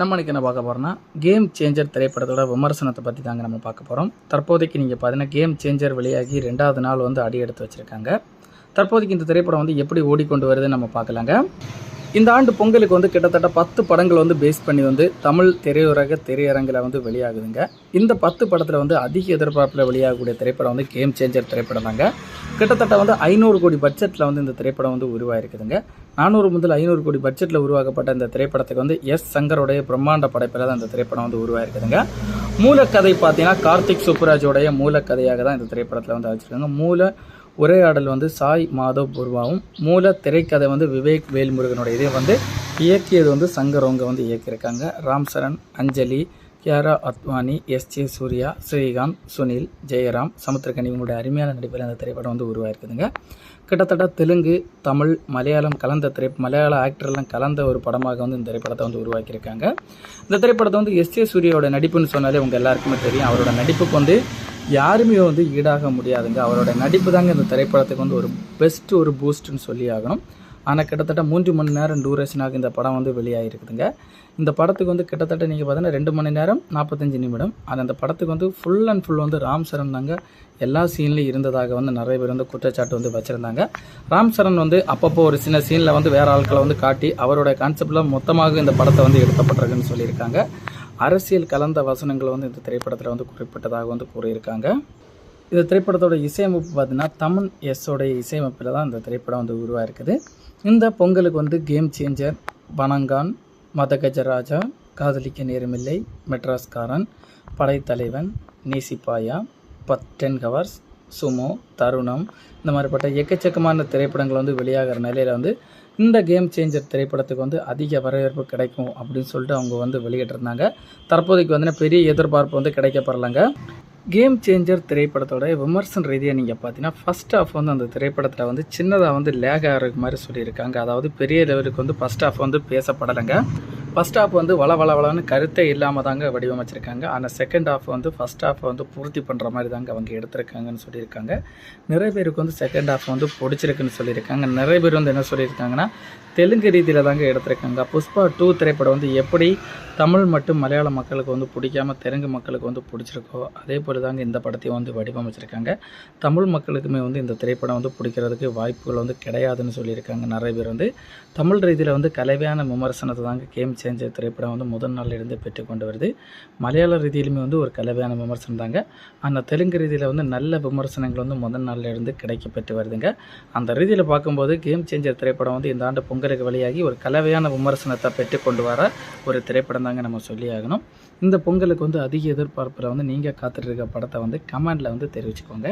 நம்ம இன்றைக்கி என்ன பார்க்க போகிறோம்னா கேம் சேஞ்சர் திரைப்படத்தோட விமர்சனத்தை பற்றி தாங்க நம்ம பார்க்க போகிறோம் தற்போதைக்கு நீங்கள் பார்த்தீங்கன்னா கேம் சேஞ்சர் வெளியாகி ரெண்டாவது நாள் வந்து அடி எடுத்து வச்சுருக்காங்க. தற்போதைக்கு இந்த திரைப்படம் வந்து எப்படி ஓடிக்கொண்டு வருதுன்னு நம்ம பார்க்கலாங்க. இந்த ஆண்டு பொங்கலுக்கு வந்து கிட்டத்தட்ட பத்து படங்கள் வந்து பேஸ் பண்ணி வந்து தமிழ் திரையுலக திரையரங்கில் வந்து வெளியாகுதுங்க. இந்த பத்து படத்தில் வந்து அதிக எதிர்பார்ப்பில் வெளியாகக்கூடிய திரைப்படம் வந்து கேம் சேஞ்சர் திரைப்படம் தாங்க. கிட்டத்தட்ட வந்து ஐநூறு கோடி பட்ஜெட்டில் வந்து இந்த திரைப்படம் வந்து உருவாயிருக்குதுங்க. நானூறு முதல் ஐநூறு கோடி பட்ஜெட்டில் உருவாக்கப்பட்ட இந்த திரைப்படத்துக்கு வந்து எஸ் சங்கருடைய பிரம்மாண்ட படைப்பில் தான் இந்த திரைப்படம் வந்து உருவாயிருக்குதுங்க. மூலக்கதை பார்த்தீங்கன்னா கார்த்திக் சுப்புராஜோடைய மூலக்கதையாக தான் இந்த திரைப்படத்தில் வந்து வச்சுருக்காங்க மூல உரையாடல் வந்து சாய் மாதவ் பூர்வாவும் மூல திரைக்கதை வந்து விவேக் வேல்முருகனுடைய இதே வந்து இயக்கியது வந்து சங்கர் வந்து இயக்கியிருக்காங்க. ராம் சரண் அஞ்சலி கியாரா அத்வானி எஸ் ஜே சூர்யா ஸ்ரீகாந்த் சுனில் ஜெயராம் சமுத்திரகனி இவங்களுடைய அருமையான நடிப்பில் அந்த திரைப்படம் வந்து உருவாயிருக்குதுங்க. கிட்டத்தட்ட தெலுங்கு தமிழ் மலையாளம் கலந்த திரை மலையாள ஆக்டர்லாம் கலந்த ஒரு படமாக வந்து இந்த திரைப்படத்தை வந்து உருவாக்கியிருக்காங்க. இந்த திரைப்படத்தை வந்து எஸ் ஜே சூர்யாவோட நடிப்புன்னு சொன்னாலே உங்கள் எல்லாருக்குமே தெரியும். அவரோட நடிப்புக்கு வந்து யாருமே வந்து ஈடாக முடியாதுங்க. அவரோட நடிப்பு தாங்க இந்த திரைப்படத்துக்கு வந்து ஒரு பெஸ்ட் ஒரு பூஸ்ட்னு சொல்லி ஆகணும். ஆனால் கிட்டத்தட்ட மூன்று மணி நேரம் டூரேஷனாக இந்த படம் வந்து வெளியாகிருக்குதுங்க இந்த படத்துக்கு வந்து கிட்டத்தட்ட நீங்கள் பார்த்தீங்கன்னா ரெண்டு மணி நேரம் நாற்பத்தஞ்சு நிமிடம். ஆனால் அந்த படத்துக்கு வந்து ஃபுல் அண்ட் ஃபுல் வந்து ராம் சரண் தாங்க எல்லா சீன்லையும் இருந்ததாக வந்து நிறைய பேர் வந்து குற்றச்சாட்டு வந்து வச்சுருந்தாங்க. ராம் சரண் வந்து அப்பப்போ ஒரு சின்ன சீனில் வந்து வேறு ஆட்களை வந்து காட்டி அவரோட கான்செப்டில் மொத்தமாக இந்த படத்தை வந்து எடுக்கப்பட்டிருக்குன்னு சொல்லியிருக்காங்க. அரசியல் கலந்த வசனங்கள் வந்து இந்த திரைப்படத்தில் வந்து குறிப்பிட்டதாக வந்து கூறியிருக்காங்க. இந்த திரைப்படத்தோட இசையமைப்பு பார்த்தீங்கன்னா தமன் எஸ்ஸோடைய இசையமைப்பில் தான் இந்த திரைப்படம் வந்து உருவாயிருக்குது. இந்த பொங்கலுக்கு வந்து கேம் சேஞ்சர் பனங்கான் மதகஜராஜா காதலிக்க நேரமில்லை மெட்ராஸ்காரன் படைத்தலைவன் நேசிப்பாயா பத் டென் ஹவர்ஸ் சுமோ தருணம் இந்த மாதிரிப்பட்ட எக்கச்சக்கமான திரைப்படங்கள் வந்து வெளியாகிற நிலையில் வந்து இந்த கேம் சேஞ்சர் திரைப்படத்துக்கு வந்து அதிக வரவேற்பு கிடைக்கும் அப்படின்னு சொல்லிட்டு அவங்க வந்து வெளியிட்டிருந்தாங்க. தற்போதைக்கு வந்து பெரிய எதிர்பார்ப்பு வந்து கிடைக்கப்படலைங்க. கேம் சேஞ்சர் திரைப்படத்தோட விமர்சன ரீதியாக நீங்கள் பார்த்தீங்கன்னா ஃபஸ்ட் ஆஃப் வந்து அந்த திரைப்படத்தில் வந்து சின்னதாக வந்து லேக் ஆகிற மாதிரி சொல்லியிருக்காங்க. அதாவது பெரிய லெவலுக்கு வந்து ஃபஸ்ட் ஆஃப் வந்து பேசப்படலைங்க. ஃபஸ்ட் ஹாஃப் வந்து வள வள வளன்னு கருத்தே இல்லாமல் தாங்க வடிவமைச்சிருக்காங்க. ஆனால் செகண்ட் ஹாஃப் வந்து ஃபஸ்ட் ஹாஃப் வந்து பூர்த்தி பண்ணுற மாதிரி தாங்க அவங்க எடுத்திருக்காங்கன்னு சொல்லியிருக்காங்க. நிறைய பேருக்கு வந்து செகண்ட் ஹாஃப் வந்து பிடிச்சிருக்குன்னு சொல்லியிருக்காங்க. நிறைய பேர் வந்து என்ன சொல்லியிருக்காங்கன்னா தெலுங்கு ரீதியில் தாங்க எடுத்திருக்காங்க. புஷ்பா டூ திரைப்படம் வந்து எப்படி தமிழ் மற்றும் மலையாள மக்களுக்கு வந்து பிடிக்காம தெலுங்கு மக்களுக்கு வந்து பிடிச்சிருக்கோ அதே போல் தாங்க இந்த படத்தையும் வந்து வடிவமைச்சிருக்காங்க. தமிழ் மக்களுக்குமே வந்து இந்த திரைப்படம் வந்து பிடிக்கிறதுக்கு வாய்ப்புகள் வந்து கிடையாதுன்னு சொல்லியிருக்காங்க நிறைய பேர் வந்து. தமிழ் ரீதியில் வந்து கலவையான விமர்சனத்தை தாங்க கேம் சேஞ்சர் திரைப்படம் வந்து முதல் நாளிலிருந்து பெற்றுக்கொண்டு வருது. மலையாள ரீதியிலுமே வந்து ஒரு கலவையான விமர்சனம் தாங்க. ஆனால் தெலுங்கு ரீதியில் வந்து நல்ல விமர்சனங்கள் வந்து முதல் நாளிலிருந்து கிடைக்கப்பெற்று வருதுங்க. அந்த ரீதியில் பார்க்கும்போது கேம் சேஞ்சர் திரைப்படம் வந்து இந்த ஆண்டு பொங்கலுக்கு வழியாகி ஒரு கலவையான விமர்சனத்தை பெற்றுக்கொண்டு வர ஒரு திரைப்படம் தாங்க நம்ம சொல்லி ஆகணும் இந்த பொங்கலுக்கு வந்து அதிக எதிர்பார்ப்பில் வந்து நீங்கள் காத்துட்டு இருக்க படத்தை வந்து கமெண்டில் வந்து தெரிவிச்சுக்கோங்க.